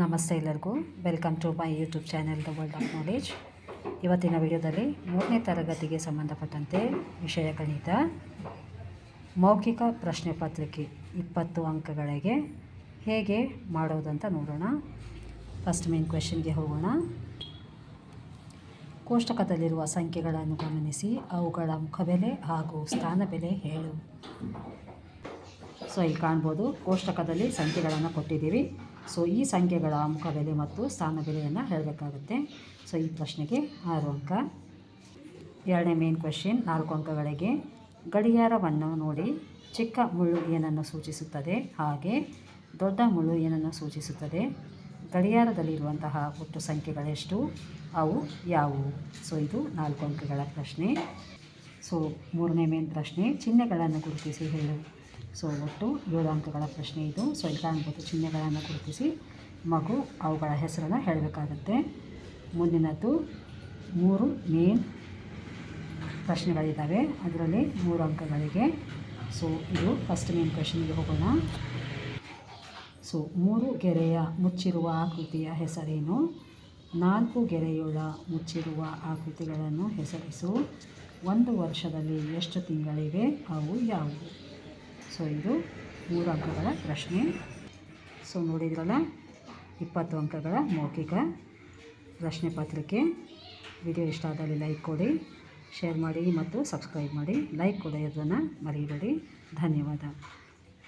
ನಮಸ್ತೆ ಎಲ್ಲರಿಗೂ. Welcome to my YouTube channel the world of knowledge ಇವತ್ತಿನ ವಿಡಿಯೋದಲ್ಲಿ ಮೂರನೇ ತರಗತಿಗೆ ಸಂಬಂಧಪಟ್ಟಂತೆ ವಿಷಯ ಗಣಿತ. ಮೌಖಿಕ ಪ್ರಶ್ನೆ ಪತ್ರಿಕೆ ಇಪ್ಪತ್ತು ಅಂಕಗಳಿಗೆ ಹೇಗೆ ಮಾಡೋದಂತ ನೋಡೋಣ. ಫಸ್ಟ್ ಮೇನ್ ಕ್ವೆಶನ್ಗೆ ಹೋಗೋಣ. ಕೋಷ್ಟಕದಲ್ಲಿರುವ ಸಂಖ್ಯೆಗಳನ್ನು ಗಮನಿಸಿ ಅವುಗಳ ಮುಖಬೆಲೆ ಹಾಗೂ ಸ್ಥಾನ ಬೆಲೆ ಹೇಳು. ಸೊ ಇಲ್ಲಿ ಕಾಣ್ಬೋದು. ಕೋಷ್ಟಕದಲ್ಲಿ ಸಂಖ್ಯೆಗಳನ್ನು ಕೊಟ್ಟಿದ್ದೀವಿ. ಸೊ ಈ ಸಂಖ್ಯೆಗಳ ಮುಖಬೆಲೆ ಮತ್ತು ಸ್ಥಾನ ಬೆಲೆಯನ್ನು ಹೇಳಬೇಕಾಗುತ್ತೆ. ಸೊ ಈ ಪ್ರಶ್ನೆಗೆ ಆರು ಅಂಕ. ಎರಡನೇ ಮೇನ್ ಕ್ವೆಶನ್ ನಾಲ್ಕು ಅಂಕಗಳಿಗೆ ಗಡಿಯಾರವನ್ನು ನೋಡಿ ಚಿಕ್ಕ ಮುಳ್ಳು ಏನನ್ನು ಸೂಚಿಸುತ್ತದೆ? ಹಾಗೆ ದೊಡ್ಡ ಮುಳ್ಳು ಏನನ್ನು ಸೂಚಿಸುತ್ತದೆ? ಗಡಿಯಾರದಲ್ಲಿರುವಂತಹ ಒಟ್ಟು ಸಂಖ್ಯೆಗಳೆಷ್ಟು? ಅವು ಯಾವುವು? ಸೊ ಇದು ನಾಲ್ಕು ಅಂಕಗಳ ಪ್ರಶ್ನೆ. ಸೊ ಮೂರನೇ ಮೇನ್ ಪ್ರಶ್ನೆ ಚಿಹ್ನೆಗಳನ್ನು ಗುರುತಿಸಿ ಹೇಳು. ಸೊ ಒಟ್ಟು ಏಳು ಅಂಕಗಳ ಪ್ರಶ್ನೆ ಇದು. ಸೊ ಈಗ ಅನ್ಬೋದು ಚಿಹ್ನೆಗಳನ್ನು ಗುರುತಿಸಿ ಮಗು ಅವುಗಳ ಹೆಸರನ್ನು ಹೇಳಬೇಕಾಗುತ್ತೆ. ಮುಂದಿನದ್ದು ಮೂರು ಮೇನ್ ಪ್ರಶ್ನೆಗಳಿದ್ದಾವೆ. ಅದರಲ್ಲಿ ಮೂರು ಅಂಕಗಳಿಗೆ. ಸೊ ಇದು ಫಸ್ಟ್ ಮೇನ್ ಕ್ವೆಶನ್ಗೆ ಹೋಗೋಣ. ಸೊ ಮೂರು ಗೆರೆಯ ಮುಚ್ಚಿರುವ ಆಕೃತಿಯ ಹೆಸರೇನು? ನಾಲ್ಕು ಗೆರೆಯುಳ್ಳ ಮುಚ್ಚಿರುವ ಆಕೃತಿಗಳನ್ನು ಹೆಸರಿಸು. ಒಂದು ವರ್ಷದಲ್ಲಿ ಎಷ್ಟು ತಿಂಗಳಿವೆ? ಅವು ಯಾವುವು? ಸೊ, ಇದು ಮೂರು ಅಂಕಗಳ ಪ್ರಶ್ನೆ. ಸೊ, ನೋಡಿದ್ರಲ್ಲ, ಇಪ್ಪತ್ತು ಅಂಕಗಳ ಮೌಖಿಕ ಪ್ರಶ್ನೆ ಪತ್ರಿಕೆ. ವಿಡಿಯೋ ಇಷ್ಟ ಆದಲ್ಲಿ ಲೈಕ್ ಕೊಡಿ, ಶೇರ್ ಮಾಡಿ ಮತ್ತು ಸಬ್ಸ್ಕ್ರೈಬ್ ಮಾಡಿ. ಲೈಕ್ ಕೊಡೋದನ್ನು ಮರಿಬೇಡಿ. ಧನ್ಯವಾದ.